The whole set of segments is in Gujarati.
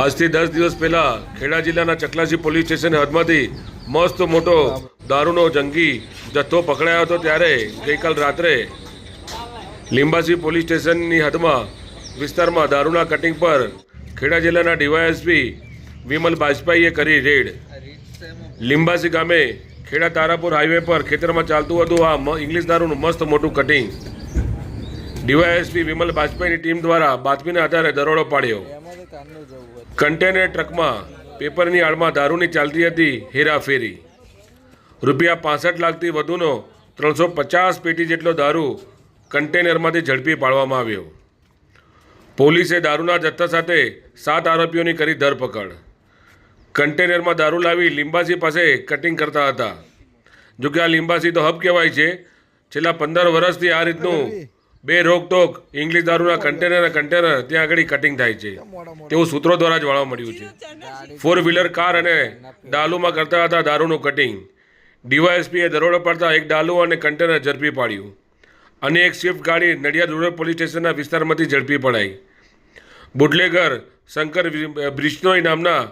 આજથી દસ દિવસ પહેલા ખેડા જિલ્લાના ચકલાસી પોલીસ સ્ટેશન હદમાંથી મસ્ત મોટો દારૂનો જંગી જથ્થો પકડાયો હતો ત્યારે ગઈકાલ રાત્રે લીંબાસી પોલીસ સ્ટેશનની હદમાં વિસ્તારમાં દારૂના કટિંગ પર ખેડા જિલ્લાના ડીવાયએસપી વિમલ બાજપાઈએ કરી રેડ. લીંબાસી ગામે ખેડા તારાપુર હાઈવે પર ખેતરમાં ચાલતું હતું આ ઇંગ્લિશ દારૂનું મસ્ત મોટું કટિંગ. ડીવાયએસપી વિમલ બાજપાઈની ટીમ દ્વારા બાતમીના આધારે દરોડો પાડ્યો. કન્ટેનર ટ્રકમાં પેપરની આડમાં દારૂની ચાલતી હતી હેરાફેરી. રૂપિયા પાસઠ લાખથી વધુનો ત્રણસો પચાસ પેટી જેટલો દારૂ કન્ટેનરમાંથી ઝડપી પાડવામાં આવ્યો. પોલીસે દારૂના જથ્થા સાથે સાત આરોપીઓની કરી ધરપકડ. કન્ટેનરમાં દારૂ લાવી લીંબાસી પાસે કટિંગ કરતા હતા. જોકે આ લીંબાસી તો હબ કહેવાય છે. છેલ્લા પંદર વર્ષથી આ રીતનું બે રોકટોક ઇંગ્લિશ દારૂના કન્ટેનર અને કન્ટેનર ત્યાં આગળ કટિંગ થાય છે. તેવું સૂત્રો દ્વારા જાણવા મળ્યું છે. ફોર વ્હીલર કાર અને ડાલુમાં કરતા હતા દારૂનું કટિંગ ડીવાયએસપીએ દરોડો પાડતા એક ડાલુ અને કન્ટેનર ઝડપી પાડ્યું. અને એક સ્વિફ્ટ ગાડી નડિયાદ રૂરલ પોલીસ સ્ટેશનના વિસ્તારમાંથી ઝડપી પડાઈ. બુટલેગર શંકર વિ- નામના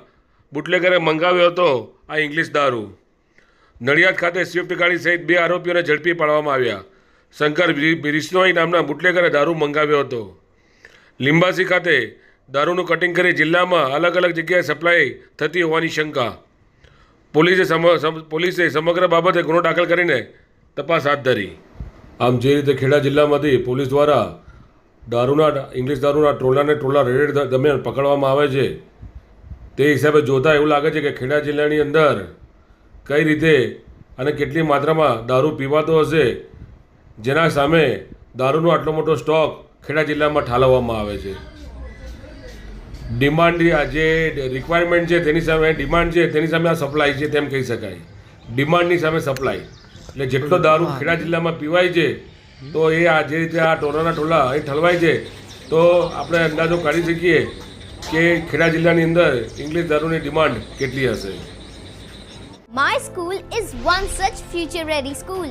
બુટલેગરે મંગાવ્યો હતો આ ઇંગ્લિશ દારૂ. નડિયાદ ખાતે સ્વિફ્ટ ગાડી સહિત બે આરોપીઓને ઝડપી પાડવામાં આવ્યા. શંકર બિરિસ્નોઈ નામના બુટલેગરે દારૂ મંગાવ્યો હતો. લિંબાસી ખાતે દારૂનું કટિંગ કરી જિલ્લામાં અલગ અલગ જગ્યાએ સપ્લાય થતી હોવાની શંકા. પોલીસે પોલીસે સમગ્ર બાબતે ગુનો દાખલ કરીને તપાસ હાથ ધરી. આમ જે રીતે ખેડા જિલ્લામાંથી પોલીસ દ્વારા દારૂના ઇંગ્લિશ દારૂના ટ્રોલાને ટ્રોલા રેડ દરમિયાન પકડવામાં આવે છે, તે હિસાબે જોતા એવું લાગે છે કે ખેડા જિલ્લાની અંદર કઈ રીતે અને કેટલી માત્રામાં દારૂ પીવાતો હશે જેના સામે દારૂનો આટલો મોટો સ્ટોક ખેડા જિલ્લામાં ઠાલવવામાં આવે છે. ડિમાન્ડ જે રિક્વાયરમેન્ટ છે તેની સામે ડિમાન્ડ છે તેની સામે આ સપ્લાય છે તેમ કહી શકાય. ડિમાન્ડની સામે સપ્લાય એટલે જેટલો દારૂ ખેડા જિલ્લામાં પીવાય છે તો એ આ જે રીતે આ ટોલાના ટોલા અહીં ઠલવાય છે તો આપણે અંદાજો કાઢી શકીએ કે ખેડા જિલ્લાની અંદર ઇંગ્લિશ દારૂની ડિમાન્ડ કેટલી હશે. My school is one such future ready school.